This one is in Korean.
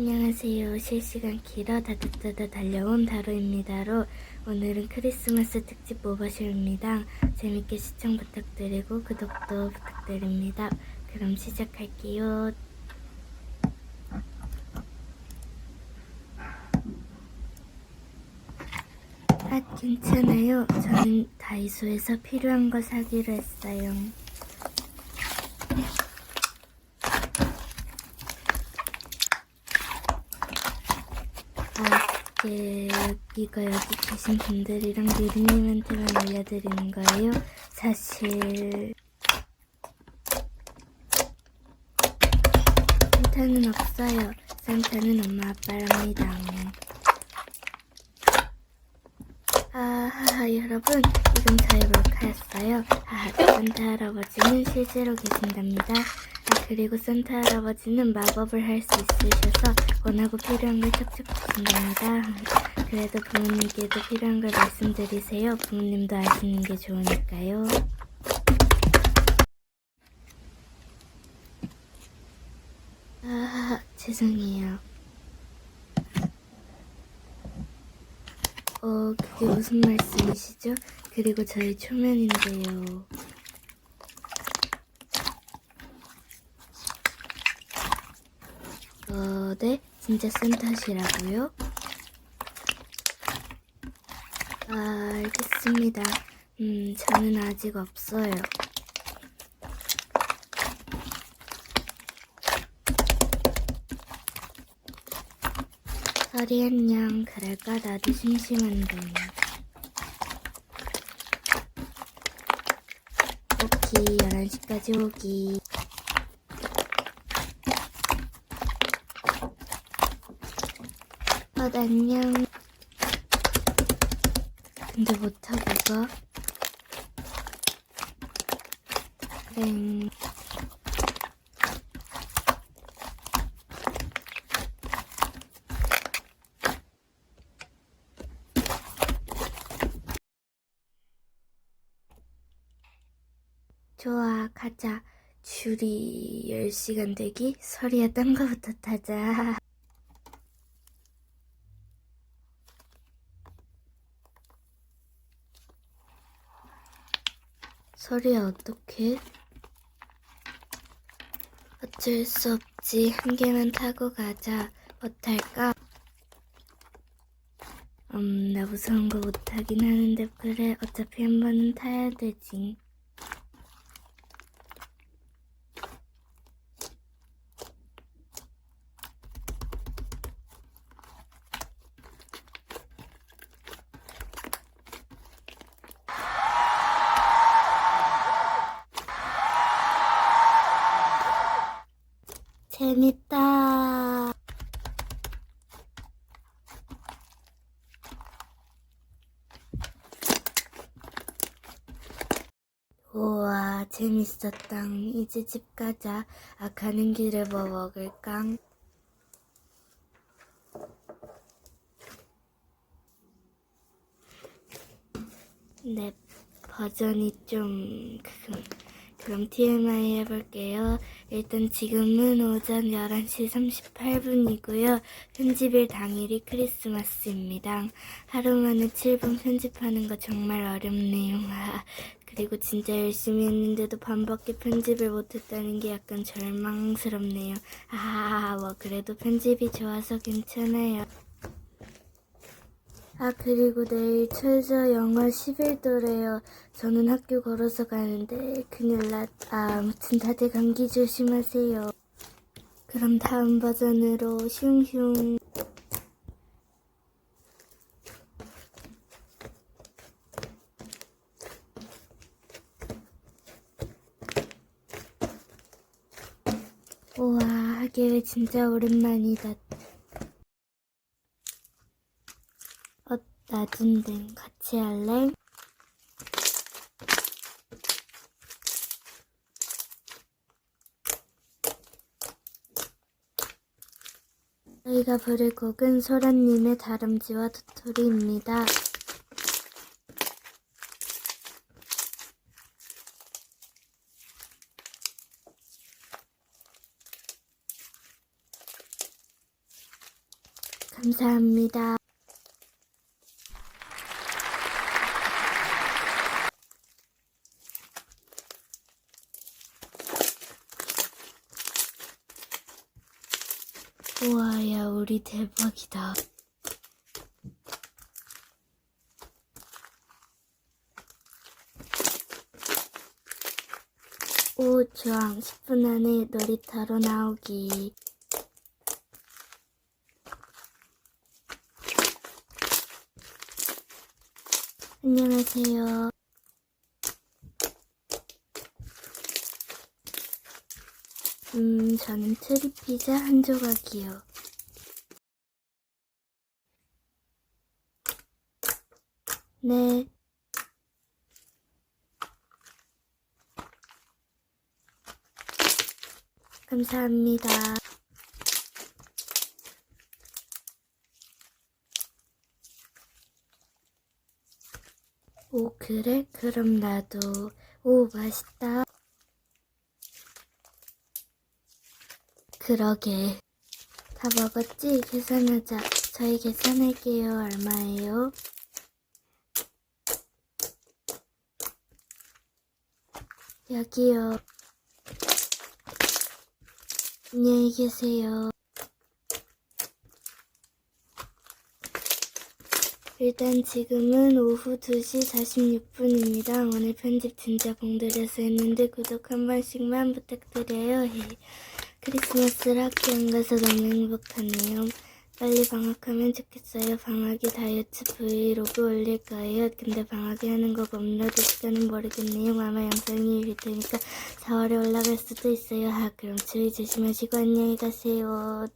안녕하세요. 실시간 길어 다다다다 달려온 다로입니다로 오늘은 크리스마스 특집 모바쇼입니다. 재밌게 시청 부탁드리고 구독도 부탁드립니다. 그럼 시작할게요. 아, 괜찮아요. 저는 다이소에서 필요한 거 사기로 했어요. 아, 이게 이거 여기 계신 분들이랑 미리님한테만 알려드리는 거예요. 사실 산타는 없어요. 산타는 엄마 아빠랍니다. 아하하 여러분 이건 저의 몰카였어요. 아 산타 할아버지는 실제로 계신답니다. 아 그리고 산타 할아버지는 마법을 할 수 있으셔서 원하고 필요한 걸 척척 주신답니다. 그래도 부모님께도 필요한 걸 말씀드리세요. 부모님도 아시는 게 좋으니까요. 아 죄송해요. 어, 그게 무슨 말씀이시죠? 그리고 저희 초면인데요. 어, 네? 진짜 센터시라고요? 아, 알겠습니다. 음, 저는 아직 없어요. 설이 안녕. 그럴까? 나도 심심한데. 오키, 11시까지 오기. 어, 안녕. 근데 못하고 가? 땡. 좋아, 가자. 줄이 10시간 되기? 설이야, 딴 거부터 타자. 설이야, 어떡해? 어쩔 수 없지. 한 개만 타고 가자. 뭐 탈까? 음, 나 무서운 거 못하긴 하는데, 그래. 어차피 한 번은 타야 되지. 재밌다. 우와, 재밌었다. 이제 집 가자. 아, 가는 길에 뭐 먹을까? 네, 버전이 좀, 그, 그럼 TMI 해볼게요. 일단 지금은 오전 11시 38분이고요. 편집일 당일이 크리스마스입니다. 하루 만에 7분 편집하는 거 정말 어렵네요. 아, 그리고 진짜 열심히 했는데도 반밖에 편집을 못했다는 게 약간 절망스럽네요. 아, 뭐 그래도 편집이 좋아서 괜찮아요. 아, 그리고 내일 최저 영하 11도래요. 저는 학교 걸어서 가는데 큰일 났. 아, 아무튼 다들 감기 조심하세요. 그럼 다음 버전으로 슝슝. 우와, 하계회 진짜 오랜만이다. 어, 나둔댕 같이 할래? 저희가 부를 곡은 소라님의 다람쥐와 도토리입니다. 감사합니다. 우리 대박이다. 오, 주황. 10분 안에 놀이터로 나오기. 안녕하세요. 음, 저는 트리피자 한 조각이요. 네. 감사합니다. 오, 그래? 그럼 나도. 오, 맛있다. 그러게. 다 먹었지? 계산하자. 저희 계산할게요. 얼마예요? 여기요. 안녕히 계세요. 일단 지금은 오후 2시 46분입니다. 오늘 편집 진짜 공들여서 했는데 구독 한 번씩만 부탁드려요. 헤. 크리스마스를 학교 안 가서 너무 행복하네요. 빨리 방학하면 좋겠어요. 방학이 다이어트 브이로그 올릴 거예요. 근데 방학에 하는 거 업로드 시간은 모르겠네요. 아마 영상이 일 테니까 4월에 올라갈 수도 있어요. 아, 그럼 추위 조심하시고 안녕히 가세요.